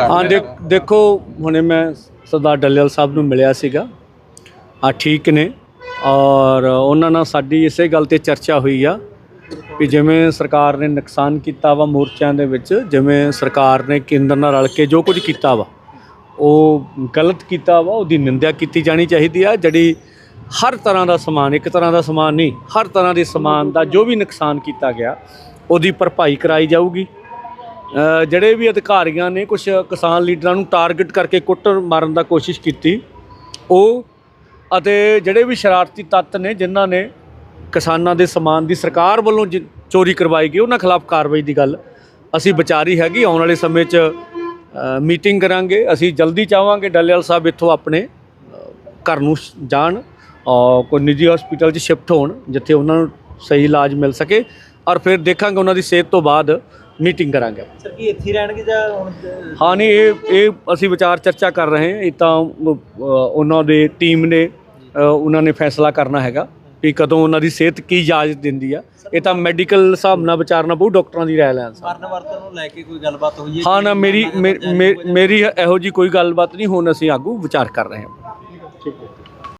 ਹਾਂ ਦੇਖੋ ਹੁਣੇ ਮੈਂ ਸਰਦਾਰ ਡੱਲੇਵਾਲ ਸਾਹਿਬ ਨੂੰ ਮਿਲਿਆ ਸੀਗਾ। ਆ ਠੀਕ ਨੇ। ਔਰ ਉਹਨਾਂ ਨਾਲ ਸਾਡੀ ਇਸੇ ਗੱਲ ਤੇ ਚਰਚਾ ਹੋਈ ਆ ਵੀ ਜਿਵੇਂ ਸਰਕਾਰ ਨੇ ਨੁਕਸਾਨ ਕੀਤਾ ਵਾ ਮੋਰਚਿਆਂ ਦੇ ਵਿੱਚ ਜਿਵੇਂ ਸਰਕਾਰ ਨੇ ਕੇਂਦਰ ਨਾਲ ਰਲ ਕੇ ਜੋ ਕੁਝ ਕੀਤਾ ਵਾ ਉਹ ਗਲਤ ਕੀਤਾ ਵਾ ਉਹਦੀ ਨਿੰਦਿਆ ਕੀਤੀ ਜਾਣੀ ਚਾਹੀਦੀ ਆ। ਜਿਹੜੀ ਹਰ ਤਰ੍ਹਾਂ ਦਾ ਸਮਾਨ ਇੱਕ ਤਰ੍ਹਾਂ ਦਾ ਸਮਾਨ ਨਹੀਂ ਹਰ ਤਰ੍ਹਾਂ ਦੇ ਸਮਾਨ ਦਾ ਜੋ ਵੀ ਨੁਕਸਾਨ ਕੀਤਾ ਗਿਆ ਉਹਦੀ ਭਰਪਾਈ ਕਰਾਈ ਜਾਊਗੀ। ਜਿਹੜੇ ਵੀ ਅਧਿਕਾਰੀਆਂ ਨੇ ਕੁਝ ਕਿਸਾਨ ਲੀਡਰਾਂ ਨੂੰ ਟਾਰਗੇਟ ਕਰਕੇ ਕੁੱਟ ਮਾਰਨ ਦਾ ਕੋਸ਼ਿਸ਼ ਕੀਤੀ, ਉਹ ਅਤੇ ਜਿਹੜੇ ਵੀ ਸ਼ਰਾਰਤੀ ਤੱਤ ਨੇ ਜਿਨ੍ਹਾਂ ਨੇ ਕਿਸਾਨਾਂ ਦੇ ਸਮਾਨ ਦੀ ਸਰਕਾਰ ਵੱਲੋਂ ਜਿ- ਚੋਰੀ ਕਰਵਾਈ ਗਈ, ਉਹਨਾਂ ਖਿਲਾਫ ਕਾਰਵਾਈ ਦੀ ਗੱਲ ਅਸੀਂ ਵਿਚਾਰੀ ਹੈਗੀ, ਆਉਣ ਵਾਲੇ ਸਮੇਂ 'ਚ ਮੀਟਿੰਗ ਕਰਾਂਗੇ, ਅਸੀਂ ਜਲਦੀ ਚਾਹਾਂਗੇ ਡੱਲੇਵਾਲ ਸਾਹਿਬ ਇੱਥੋਂ ਆਪਣੇ ਘਰ ਨੂੰ ਜਾਣ ਔਰ ਕੋਈ ਨਿੱਜੀ ਹਸਪੀਟਲ 'ਚ ਸ਼ਿਫਟ ਹੋਣ, ਜਿੱਥੇ ਉਹਨਾਂ ਨੂੰ ਸਹੀ ਇਲਾਜ ਮਿਲ ਸਕੇ ਔਰ ਫਿਰ ਦੇਖਾਂਗੇ ਉਹਨਾਂ ਦੀ ਸਿਹਤ ਤੋਂ ਬਾਅਦ ਮੀਟਿੰਗ ਕਰਾਂਗੇ। ਸਰ ਕੀ ਇੱਥੇ ਹੀ ਰਹਿਣਗੇ ਜਾਂ ਹੁਣ ਹਾਂ ਨਹੀਂ ਇਹ ਇਹ ਅਸੀਂ ਵਿਚਾਰ ਚਰਚਾ ਕਰ ਰਹੇ ਹਾਂ। ਇਹ ਤਾਂ ਉਹਨਾਂ ਦੇ ਟੀਮ ਨੇ ਉਹਨਾਂ ਨੇ ਫੈਸਲਾ ਕਰਨਾ ਹੈਗਾ ਵੀ ਕਦੋਂ ਉਹਨਾਂ ਦੀ ਸਿਹਤ ਕੀ ਇਜਾਜ਼ਤ ਦਿੰਦੀ ਆ। ਇਹ ਤਾਂ ਮੈਡੀਕਲ ਹਿਸਾਬ ਨਾਲ ਵਿਚਾਰਨਾ ਪਊ ਡਾਕਟਰਾਂ ਦੀ ਰਾਏ ਲੈਣ ਮਰਨ ਵਰਤਨ ਨੂੰ ਲੈ ਕੇ ਕੋਈ ਗੱਲਬਾਤ ਹੋਈ ਹੈ ਹਾਂ ਕਿ ਨਾ ਮੇਰੀ ਮੇਰੀ ਇਹੋ ਜੀ ਕੋਈ ਗੱਲਬਾਤ ਨਹੀਂ ਹੁਣ ਅਸੀਂ ਆਗੂ ਵਿਚਾਰ ਕਰ ਰਹੇ ਹਾਂ।